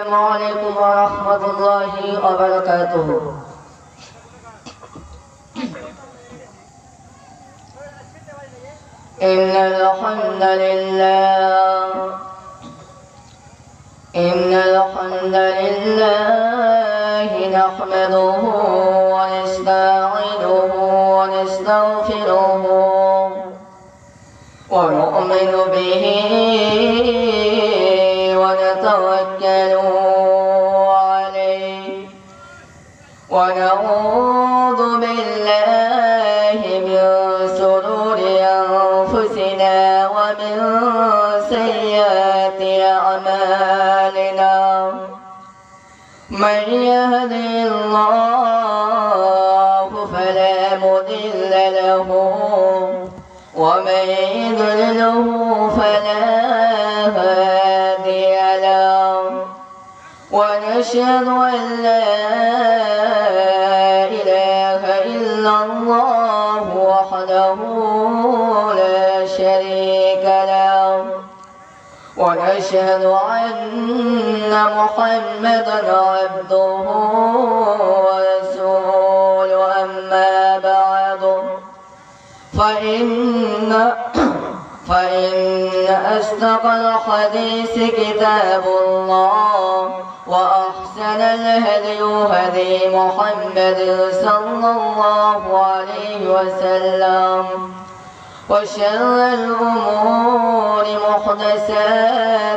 السلام عليكم ورحمة الله وبركاته. إن الحمد لله إن الحمد لله نحمده ونستعينه ونستغفره ونؤمن به ونعوذ بالله من شرور أنفسنا ومن سيئات أعمالنا. من يهد الله فلا مضل له ومن يضلله فلا هادي له. ونشهد أن لا الله وحده لا شريك له. ونشهد أن محمدا عبده ورسوله. أما بعد فإن فإن أصدق الحديث كتاب الله وأحسن الهدي هدي محمد صلى الله عليه وسلم وشر الأمور محدثاتها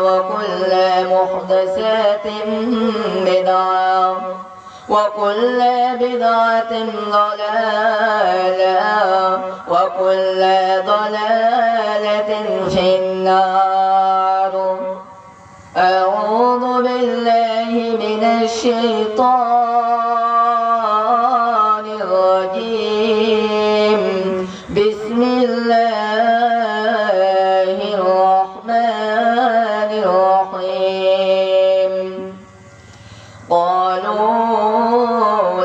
وكل محدثات بدعة وكل بدعة ضلالة وكل ضلالة في النار. أعوذ بالله من الشيطان الرجيم. بسم الله الرحمن الرحيم. قالوا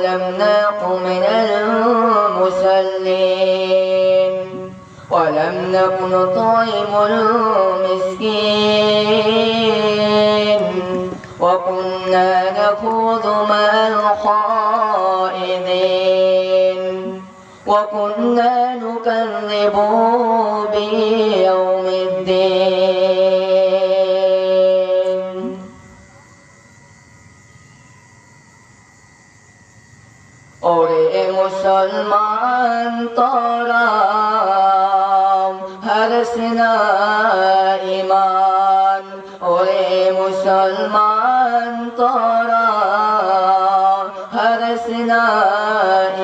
لم نق من المسلين ولم نك نطعم المسكين وكنا نخوض مع الخائضين وكنا نكذب بيوم الدين ওরে মুসলমান তোরা হরসনা ইমান ওরে মুসলমান তোরা হরসনা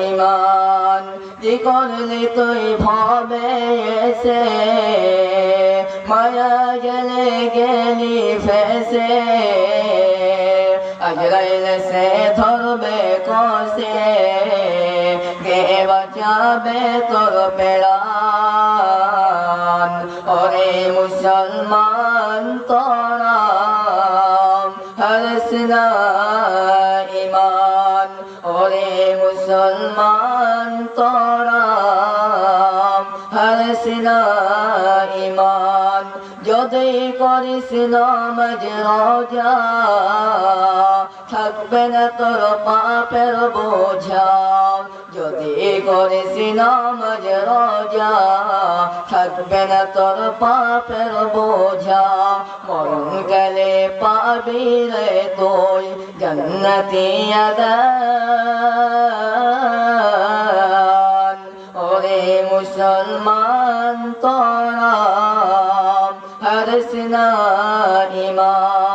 ইমান যে করলে তুই ভাবে এসে মায়া গেলে গেলি ফেসে আজরাইল সে ধরবে কষে কে বাঁচাবে তোর ওরে মুসলমান তোরা হরসনা ইমান। ওরে মুসলমান তোরা হরসনা ইমান। যদি করিস নামাজ, রোজা, থাকবে না তোর পাপের বোঝা। যদি নামাজ রোজা, থাকবে না তোর পাপের বোঝা। মরণ গেলে পাবি রে তুই জন্নতি আদান। ওরে মুসলমান তোরা হরসনা ইমান।